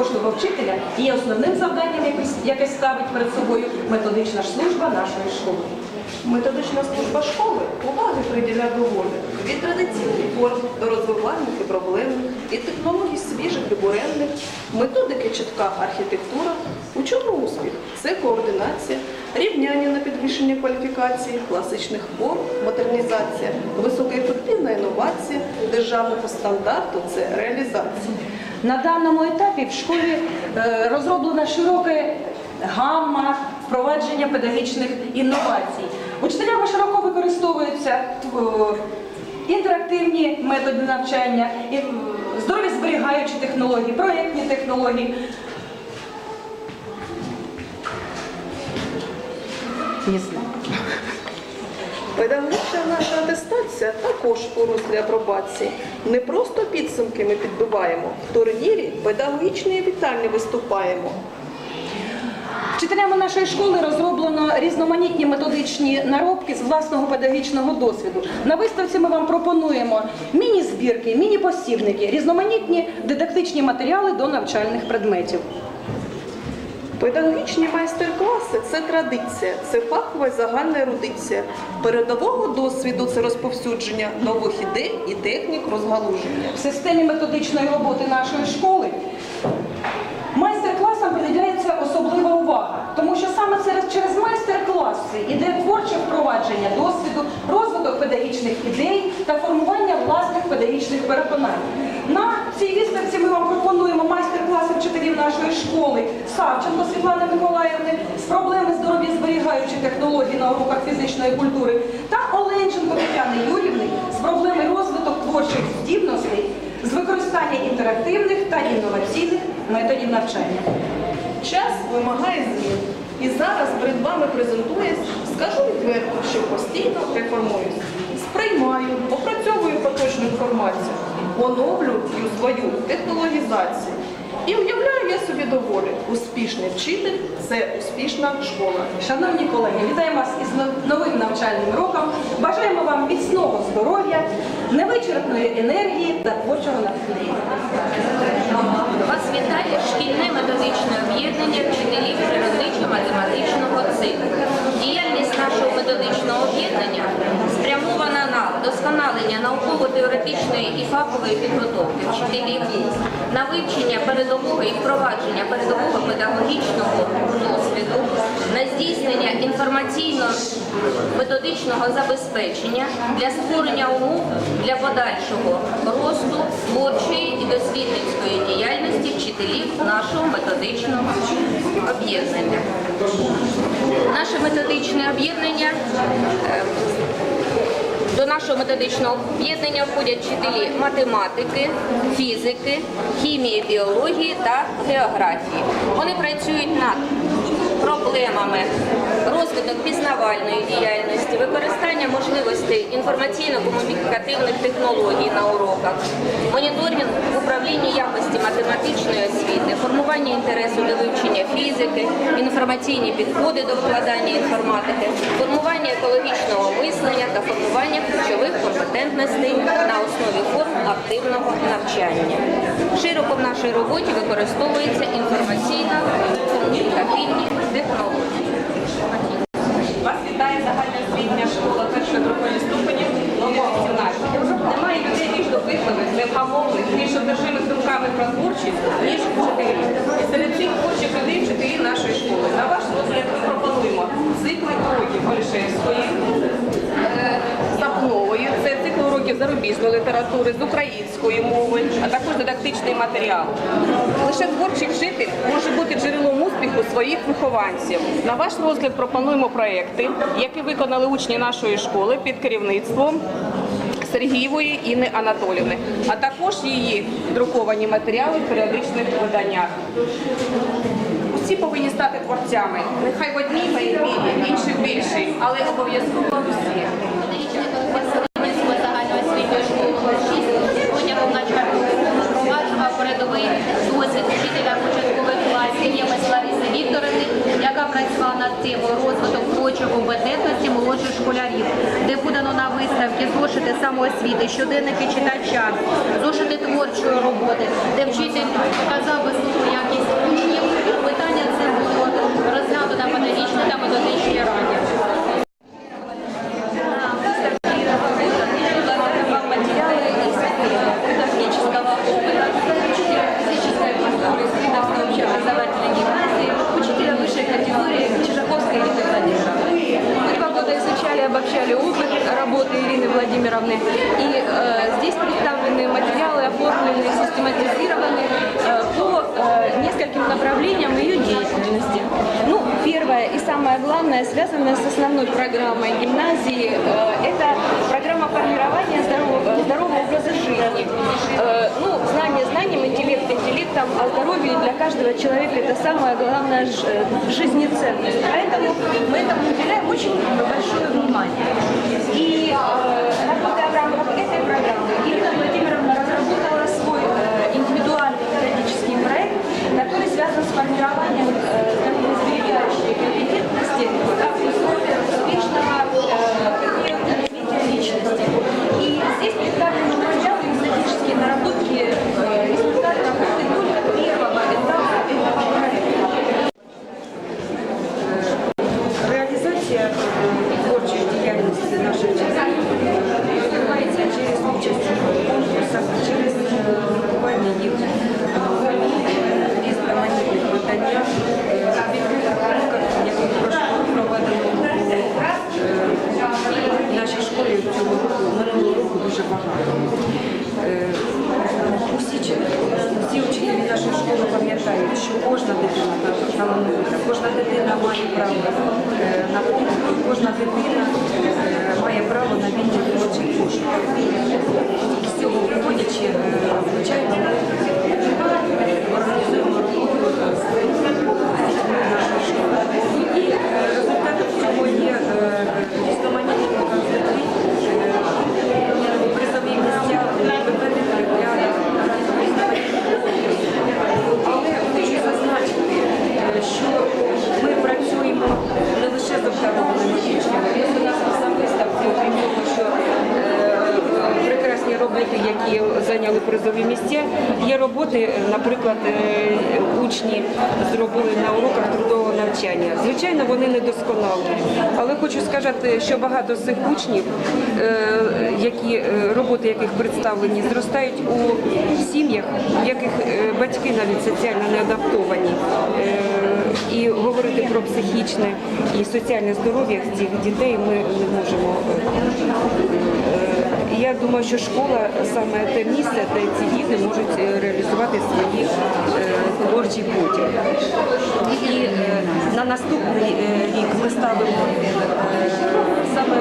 нашого вчителя є основним завданням, яке- ставить перед собою методична служба нашої школи. Методична служба школи уваги приділяє доволі від традиційних форм до розвивальних і проблемних, і технологій свіжих і буренних, методики чітка архітектура. У чому успіх? Це координація, рівняння на підвищення кваліфікації, класичних форм, модернізація, високоефективна інновація, державного стандарту це реалізація. На даному етапі в школі е, розроблена широка гамма впровадження педагогічних інновацій. Учителями широко використовуються е, інтерактивні методи навчання, е, здоров'язберігаючі технології, проєктні технології. Не знаю. Педагогічна наша атестація також у руслі апробації. Не просто підсумки ми підбиваємо, в турнірі педагогічної вітальні виступаємо. Вчителями нашої школи розроблено різноманітні методичні наробки з власного педагогічного досвіду. На виставці ми вам пропонуємо міні-збірки, міні-посібники, різноманітні дидактичні матеріали до навчальних предметів. Педагогічні майстер-класи це традиція, це фахова загальна ерудиція. Передового досвіду це розповсюдження нових ідей і технік розгалуження. В системі методичної роботи нашої школи майстер-класам приділяється особлива увага, тому що саме через, майстер-класи іде творче впровадження досвіду, розвиток педагогічних ідей та формування власних педагогічних переконань. На цій виставці ми вам пропонуємо майстер-класи вчителів нашої школи Савченко Світлани Миколаївни з проблеми здоров'я зберігаючи технології на уроках фізичної культури та Оленченко Тетяни Юрівни з проблеми розвиток творчих здібностей з використання інтерактивних та інноваційних методів навчання. Час вимагає змін. І зараз перед вами презентуюсь, скажу відверто, що постійно реформуюсь. Сприймаю, опрацьовую поточну інформацію, оновлюю свою технологізацію. І уявляю я собі доволі, успішний вчитель це успішна школа. Шановні колеги, вітаємо вас із новим навчальним роком. Бажаємо вам міцного здоров'я, невичерпної енергії та творчого натхнення. Вас вітає шкільне методичне об'єднання вчителів природничо-математичного циклу. Діяльність нашого методичного об'єднання спрямована на вдосконалення науково-теоретичної і фахової підготовки вчителів, на вивчення передового і впровадження передового педагогічного досвіду, на здійснення інформаційно-методичного забезпечення для створення умов для подальшого росту творчої і дослідницької діяльності вчителів нашого методичного об'єднання. Наше методичне об'єднання е, до нашого методичного об'єднання входять вчителі математики, фізики, хімії, біології та географії. Вони працюють над проблемами розвиток пізнавальної діяльності, використання можливостей інформаційно-комунікативних технологій на уроках, моніторинг в управлінні якості математичної освіти, формування інтересу до вивчення фізики, інформаційні підходи до викладання інформатики, формування екологічного мислення та формування ключових компетентностей на основі форм активного навчання. Широко в нашій роботі використовуються інформаційно-комунікативні технології. Вас вітає загальна освітня школа першої другої ступені номер 18. Немає людей більш допитливих, невгамовних, більш одержимих думками про творчість, ніж вчителі. І серед цих творчих людей вчителі нашої школи. На ваш розгляд ми пропонуємо цикли уроків Олішевської, е, Сапнової, це цикл уроків зарубіжної літератури, з української мови, а також дидактичний матеріал. Лише творчий вчитель може бути джерелом успіху своїх вихованців. На ваш розгляд пропонуємо проекти, які виконали учні нашої школи під керівництвом Сергієвої Інни Анатолівни, а також її друковані матеріали в періодичних виданнях. Усі повинні стати творцями. Нехай в одній мірі, інші в більшій, але обов'язково всі. розвиток творчої компетентності молодших школярів, де подано на виставки зошити самоосвіти, щоденники читача, зошити творчої роботи, де вчитель показав високу якість учнів. Питання це було розглянуто на педагогічній та методичній раді. И э, здесь представлены материалы, оформлены, систематизированы э, по э, нескольким направлениям ее деятельности. Ну, первое и самое главное, связанное с основной программой гимназии, э, это программа формирования здорового, здорового образа жизни. Э, ну, знанием, интеллект интеллектом, а здоровье для каждого человека это самая главная ж- э, жизнеценность. Поэтому мы этому уделяем очень большое внимание. И э, работая в рамках дитина має право е, на подвиг, кожна дитина е, має право на вільний творчий пошук. З цього виходячи, е, звичайно, ми організуємо роботу з дітьми нашої школи. І е, результатом цього є е, різноманітні показники, е, призові місця, виплати олімпіадах, але хочу зазначити, е, що ми працюємо не лише з обдарованими учнями. Ось у нас на виставці, окрім того, що е, прекрасні роботи, які зайняли призові місця, є роботи, наприклад, е, учні зробили на уроках трудового навчання. Звичайно, вони недосконалі, але хочу сказати, що багато з цих учнів, е, які е, роботи яких представлені, зростають у сім'ях, в яких е, батьки навіть соціально не адаптовані. І говорити про психічне і соціальне здоров'я цих дітей ми не можемо. Я думаю, що школа саме те місце, де ці діти можуть е, реалізувати свої е, творчі путі. І е, на наступний рік ми ставимо саме